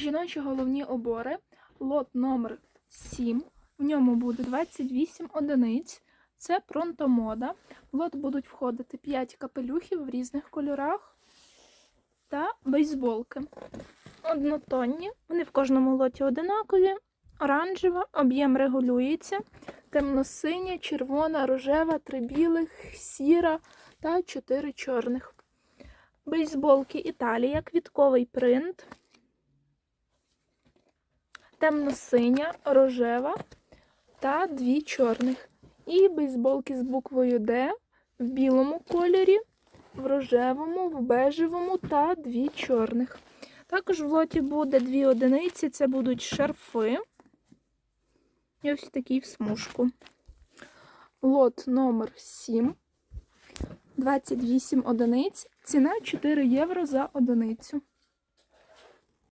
жіночі головні обори, лот номер 7. В ньому буде 28 одиниць. Це пронтомода. В лот будуть входити 5 капелюхів в різних кольорах та бейсболки. Однотонні. Вони в кожному лоті одинакові. Оранжева, об'єм регулюється. Темно-синя, червона, рожева, три білих, сіра та чотири чорних. Бейсболки Італія, квітковий принт. Темно-синя, рожева та дві чорних. І бейсболки з буквою Д в білому кольорі, в рожевому, в бежевому та дві чорних. Також в лоті буде дві одиниці, це будуть шарфи. І ось такий в смужку. Лот номер 7. 28 одиниць. Ціна 4 євро за одиницю.